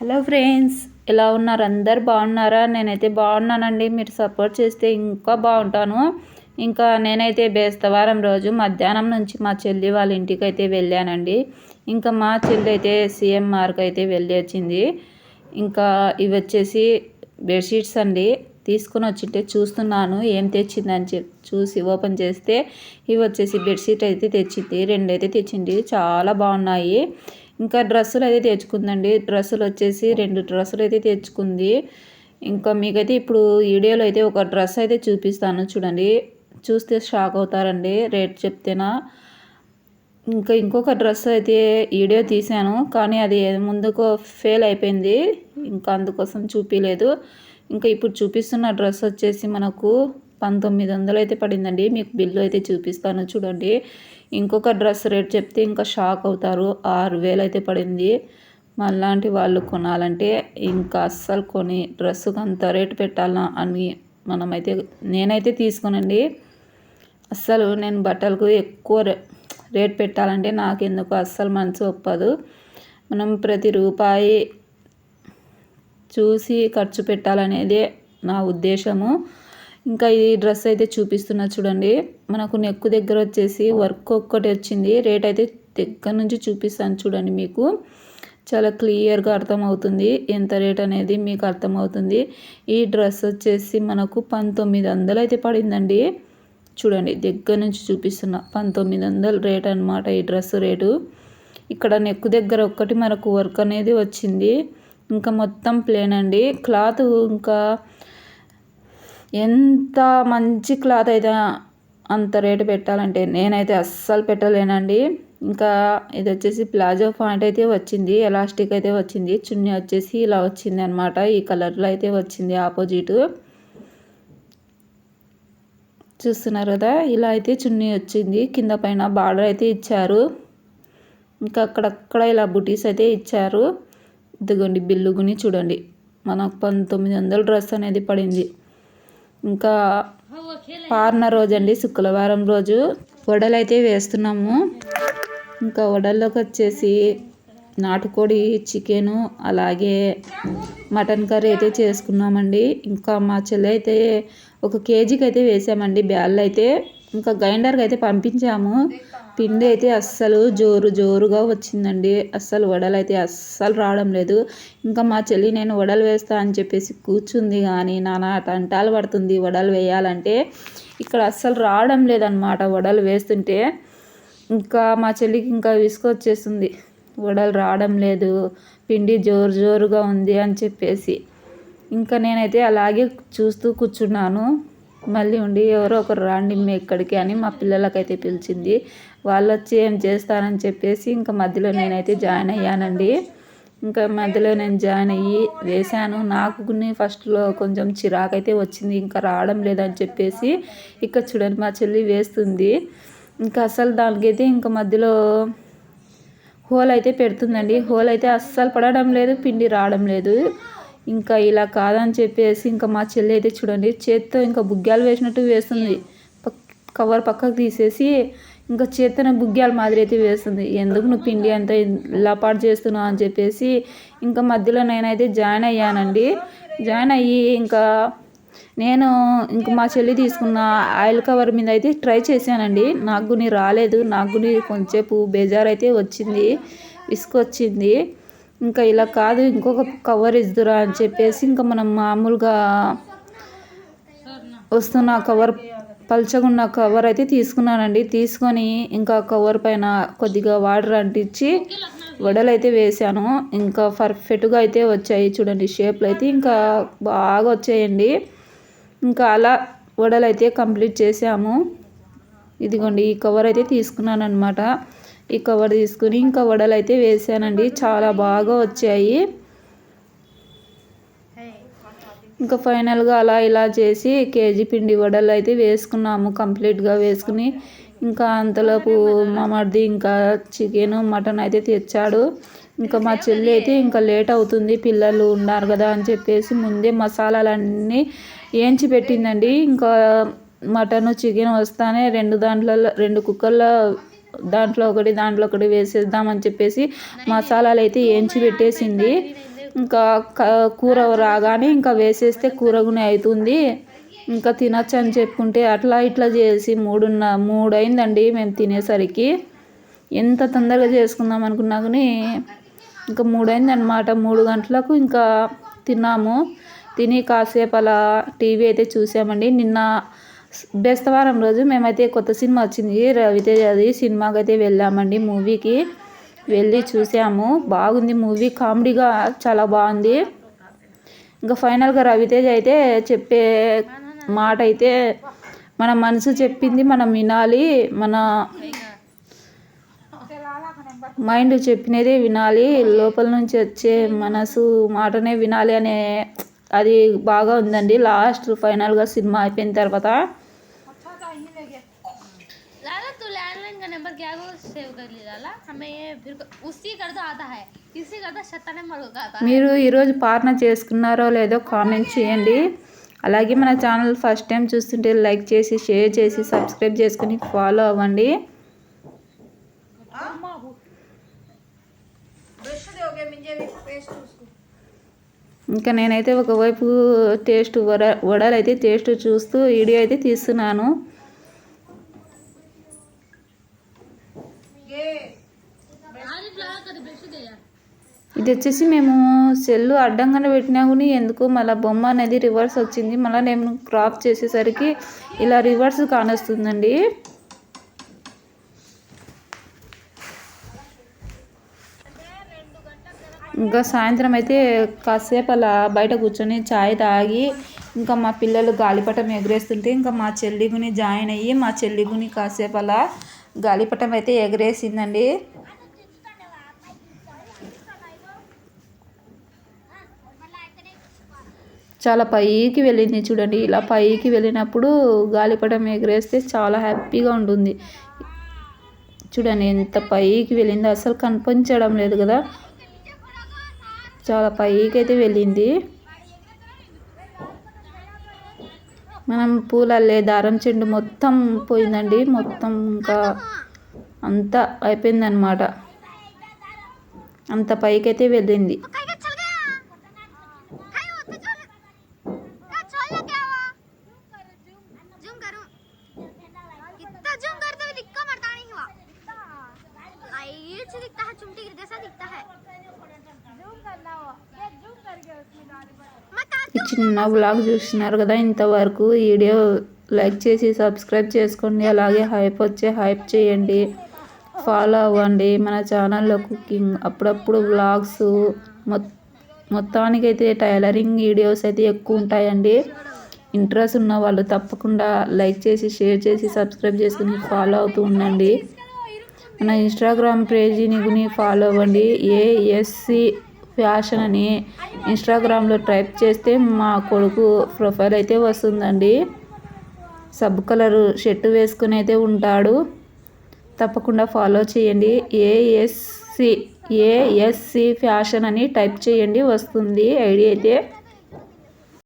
Hello friends ఎలా ఉన్నారు? అందరు బాగున్నారా? నేనైతే బాగున్నానండి. మీరు సపోర్ట్ చేస్తే ఇంకా బాగుంటాను. ఇంకా నేనైతే బేస్తవారం రోజు మధ్యాహ్నం నుంచి మా చెల్లి వాళ్ళ ఇంటికి అయితే వెళ్ళానండి. ఇంకా మా చెల్లి అయితే సిఎంఆర్కి అయితే వెళ్ళి వచ్చింది. ఇంకా ఇవి వచ్చేసి బెడ్షీట్స్ అండి. తీసుకుని వచ్చింటే చూస్తున్నాను ఏం తెచ్చిందని చెప్పి చూసి ఓపెన్ చేస్తే ఇవి వచ్చేసి బెడ్షీట్ అయితే తెచ్చింది. రెండు అయితే తెచ్చింది. చాలా బాగున్నాయి. ఇంకా డ్రెస్సులు అయితే తెచ్చుకుందండి. డ్రెస్సులు వచ్చేసి రెండు డ్రెస్సులు అయితే తెచ్చుకుంది. ఇంకా మీకైతే ఇప్పుడు వీడియోలో అయితే ఒక డ్రెస్ అయితే చూపిస్తాను చూడండి. చూస్తే షాక్ అవుతారండి రేట్ చెప్తేనా? ఇంకా ఇంకొక డ్రెస్ అయితే వీడియో తీశాను. కానీ అది ముందుకు ఫెయిల్ అయిపోయింది. ఇంకా అందుకోసం చూపించలేదు ఇంకా ఇప్పుడు చూపిస్తున్న డ్రెస్ వచ్చేసి మనకు పంతొమ్మిది వందలు అయితే పడిందండి. మీకు బిల్లు అయితే చూపిస్తాను చూడండి. ఇంకొక డ్రెస్ రేట్ చెప్తే ఇంకా షాక్ అవుతారు. ఆరు వేలు అయితే పడింది. మళ్ళాంటి వాళ్ళు కొనాలంటే ఇంకా అస్సలు కొని డ్రెస్సుకు అంత రేటు పెట్టాలా అని మనమైతే నేనైతే తీసుకోనండి. అస్సలు నేను బట్టలకు ఎక్కువ రేట్ పెట్టాలంటే నాకు ఎందుకు అస్సలు మనసు ఒప్పదు. మనం ప్రతి రూపాయి చూసి ఖర్చు పెట్టాలనేదే నా ఉద్దేశము. ఇంకా ఈ డ్రెస్ అయితే చూపిస్తున్నా చూడండి. మనకు నెక్కు దగ్గర వచ్చేసి వర్క్ ఒక్కటి వచ్చింది. రేట్ అయితే దగ్గర నుంచి చూపిస్తాను చూడండి మీకు. చాలా క్లియర్గా అర్థమవుతుంది. ఎంత రేట్ అనేది మీకు అర్థమవుతుంది. ఈ డ్రెస్ వచ్చేసి మనకు పంతొమ్మిది వందలు అయితే పడిందండి. చూడండి దగ్గర నుంచి చూపిస్తున్నా. పంతొమ్మిది వందలు రేట్ అనమాట ఈ డ్రెస్ రేటు ఇక్కడ నెక్కు దగ్గర ఒక్కటి మనకు వర్క్ అనేది వచ్చింది. ఇంకా మొత్తం ప్లేన్ అండి. క్లాత్ ఇంకా ఎంత మంచి క్లాత్ అయితే అంత రేటు పెట్టాలంటే నేనైతే అస్సలు పెట్టలేనండి. ఇంకా ఇది వచ్చేసి ప్లాజో పాయింట్ అయితే వచ్చింది ఎలాస్టిక్ అయితే వచ్చింది చున్నీ వచ్చేసి ఇలా వచ్చింది అనమాట ఈ కలర్లో అయితే వచ్చింది ఆపోజిట్. చూస్తున్నారు కదా ఇలా అయితే చున్నీ వచ్చింది. కింద పైన బార్డర్ అయితే ఇచ్చారు. ఇంకా అక్కడక్కడ ఇలా బుటీస్ అయితే ఇచ్చారు. ఇదిగోండి బిల్లుగుని చూడండి. మనకు పంతొమ్మిది వందల డ్రెస్ అనేది పడింది. ఇంకా పార్న రోజు అండి శుక్రవారం రోజు. వడలు అయితే వేస్తున్నాము. ఇంకా వడల్లోకి వచ్చేసి నాటుకోడి చికెను అలాగే మటన్ కర్రీ అయితే చేసుకున్నామండి. ఇంకా మా చెల్లి అయితే ఒక కేజీకి అయితే వేసామండి బ్యాళ్ళు అయితే ఇంకా గ్రైండర్కి అయితే పంపించాము. పిండి అయితే అస్సలు జోరు జోరుగా వచ్చిందండి. అస్సలు వడలు అయితే అస్సలు రావడం లేదు. ఇంకా మా చెల్లి నేను వడలు వేస్తా అని చెప్పేసి కూర్చుంది కానీ నానా తంటాలు పడుతుంది వడలు వేయాలంటే. ఇక్కడ అస్సలు రావడం లేదనమాట వడలు వేస్తుంటే. ఇంకా మా చెల్లికి ఇంకా విసుకొచ్చేస్తుంది వడలు రావడం లేదు పిండి జోరు జోరుగా ఉంది అని చెప్పేసి. ఇంకా నేనైతే అలాగే చూస్తూ కూర్చున్నాను. మళ్ళీ ఉండి ఎవరో ఒకరు రాండి మీ ఇక్కడికి అని మా పిల్లలకైతే పిలిచింది. వాళ్ళు వచ్చి ఏం చేస్తానని చెప్పేసి ఇంకా మధ్యలో నేనైతే జాయిన్ అయ్యానండి. ఇంకా మధ్యలో నేను జాయిన్ అయ్యి వేశాను. నాకు ఫస్ట్లో కొంచెం చిరాకైతే వచ్చింది. ఇంకా రావడం లేదని చెప్పేసి ఇక్కడ చూడండి మా చెల్లి వేస్తుంది. ఇంకా అసలు దానికైతే ఇంకా మధ్యలో హోల్ అయితే పెడుతుందండి. హోల్ అయితే అస్సలు పడడం లేదు పిండి రావడం లేదు. ఇంకా ఇలా కాదని చెప్పేసి ఇంకా మా చెల్లి అయితే చూడండి చేత్తో ఇంకా బుగ్గాలు వేసినట్టు వేస్తుంది. కవర్ పక్కకు తీసేసి ఇంకా చేతన బుగ్గ్యాల మాదిరి అయితే వేస్తుంది. ఎందుకు నువ్వు పిండి అంత పాటు చేస్తున్నావు అని చెప్పేసి ఇంకా మధ్యలో నేనైతే జాయిన్ అయ్యానండి. జాయిన్ అయ్యి ఇంకా నేను ఇంక మా చెల్లి తీసుకున్న ఆయిల్ కవర్ మీద అయితే ట్రై చేశానండి. నాకు గుని రాలేదు. నాకు గుని కొంచెంసేపు బేజారు అయితే వచ్చింది. విసుకొచ్చింది ఇంకా ఇలా కాదు ఇంకొక కవర్ ఇద్దురా అని చెప్పేసి ఇంకా మనం మామూలుగా వస్తున్న కవర్ పల్చగున్న కవర్ అయితే తీసుకున్నానండి. తీసుకొని ఇంకా కవర్ పైన కొద్దిగా వాటర్ అంటించి వడలు అయితే వేసాను ఇంకా పర్ఫెక్ట్గా అయితే వచ్చాయి చూడండి షేప్లు అయితే ఇంకా బాగా వచ్చాయండి. ఇంకా అలా వడలు అయితే కంప్లీట్ చేసాము ఇదిగోండి ఈ కవర్ అయితే తీసుకున్నాను అనమాట ఈ కవర్ తీసుకుని ఇంకా వడలు అయితే వేసానండి. చాలా బాగా వచ్చాయి. ఇంకా ఫైనల్గా అలా ఇలా చేసి కేజీ పిండి వడలు అయితే వేసుకున్నాము. కంప్లీట్గా వేసుకుని ఇంకా అంతలోపు మా మరిది ఇంకా చికెన్ మటన్ అయితే తెచ్చాడు. ఇంకా మా చెల్లి అయితే ఇంకా లేట్ అవుతుంది. పిల్లలు ఉన్నారు కదా అని చెప్పేసి ముందే మసాలాలన్నీ వేయించి పెట్టిందండి. ఇంకా మటన్ చికెన్ వస్తానే రెండు దాంట్లో రెండు కుక్కర్లో దాంట్లో ఒకటి దాంట్లో ఒకటి వేసేద్దామని చెప్పేసి మసాలాలు అయితే వేయించి పెట్టేసింది. ఇంకా కూర రాగానే ఇంకా వేసేస్తే కూర అవుతుంది ఇంకా తినచ్చు అని చెప్పుకుంటే అట్లా ఇట్లా చేసి మూడున్న మూడు అయిందండి మేము తినేసరికి. ఎంత తొందరగా చేసుకుందాం అనుకున్నా కానీ ఇంకా మూడు అయిందనమాట మూడు గంటలకు ఇంకా తిన్నాము. తిని కాసేపు అలా టీవీ అయితే చూసామండి. నిన్న బేస్తవారం రోజు మేమైతే కొత్త సినిమా వచ్చింది. రవితేజ అది సినిమాకి అయితే వెళ్ళామండి మూవీకి. వెళ్ళి చూసాము. బాగుంది మూవీ. కామెడీగా చాలా బాగుంది. ఇంకా ఫైనల్గా రవితేజ అయితే చెప్పే మాట అయితే మన మనసు చెప్పింది మనం వినాలి. మన మైండ్ చెప్పినదే వినాలి. లోపల నుంచి వచ్చే మనసు మాటనే వినాలి అనే అది బాగా ఉందండి లాస్ట్ ఫైనల్గా సినిమా అయిపోయిన తర్వాత लाला तू लैंडलाइन का नंबर क्या है वो सेव कर ले लाला हमें ये फिर उसी कर दो आता है इसी कर दो छत्ता नंबर होगा आता है మీరు ఈరోజు పాలన చేసుకున్నారో లేదో కామెంట్ చేయండి అలాగే మన ఛానల్ ఫస్ట్ టైం చూస్తుంటే లైక్ చేసి షేర్ చేసి సబ్స్క్రైబ్ చేసుకుని ఫాలో అవ్వండి ఇంకా నేనైతే ఒకవైపు టేస్ట్ వడ వడలు అయితే టేస్ట్ చూస్తూ వీడియో అయితే తీస్తున్నాను. ఇది వచ్చేసి మేము సెల్లు అడ్డంగానే పెట్టినా కానీ ఎందుకు మళ్ళీ బొమ్మ అనేది రివర్స్ వచ్చింది. మళ్ళీ నేను క్రాప్ చేసేసరికి ఇలా రివర్స్ కానొస్తుందండి. ఇంకా సాయంత్రం అయితే కాసేపు అలా బయట కూర్చొని చాయ్ తాగి ఇంకా మా పిల్లలు గాలిపటం ఎగరేస్తుంటే ఇంకా మా చెల్లిగుని జాయిన్ అయ్యి మా చెల్లిగుని కాసేపు అలా గాలిపటం అయితే ఎగరేసిందండి. చాలా పైకి వెళ్ళింది చూడండి. ఇలా పైకి వెళ్ళినప్పుడు గాలిపటం ఎగరేస్తే చాలా హ్యాపీగా ఉంటుంది. చూడండి ఎంత పైకి వెళ్ళిందో అసలు కనిపించడం లేదు కదా. చాలా పైకి అయితే వెళ్ళింది. మనం పూలల్లే దారం చెండు మొత్తం పోయిందండి. మొత్తం ఇంకా అంతా అయిపోయిందనమాట అంత పైకి అయితే వెళ్ళింది. ఈ చిన్న వ్లాగ్ చూస్తున్నారు కదా ఇంతవరకు. వీడియో లైక్ చేసి సబ్స్క్రైబ్ చేసుకోండి. అలాగే హైప్ వచ్చే హైప్ చేయండి. ఫాలో అవ్వండి. మన ఛానల్లో కుకింగ్ అప్పుడప్పుడు వ్లాగ్స్ మొత్తానికైతే టైలరింగ్ వీడియోస్ అయితే ఎక్కువ ఉంటాయండి. ఇంట్రెస్ట్ ఉన్న వాళ్ళు తప్పకుండా లైక్ చేసి షేర్ చేసి సబ్స్క్రైబ్ చేసుకుని ఫాలో అవుతూ ఉండండి. మన ఇన్స్టాగ్రామ్ పేజీని గుని ఫాలో అవ్వండి. ఏఎస్సి ఫ్యాషన్ అని ఇన్స్టాగ్రామ్లో టైప్ చేస్తే మా కొడుకు ప్రొఫైల్ అయితే వస్తుందండి. సబ్ కలర్ షర్ట్ వేసుకుని అయితే ఉంటాడు. తప్పకుండా ఫాలో చేయండి. A S C A S C fashion అని టైప్ చేయండి వస్తుంది. ఐడి అయితే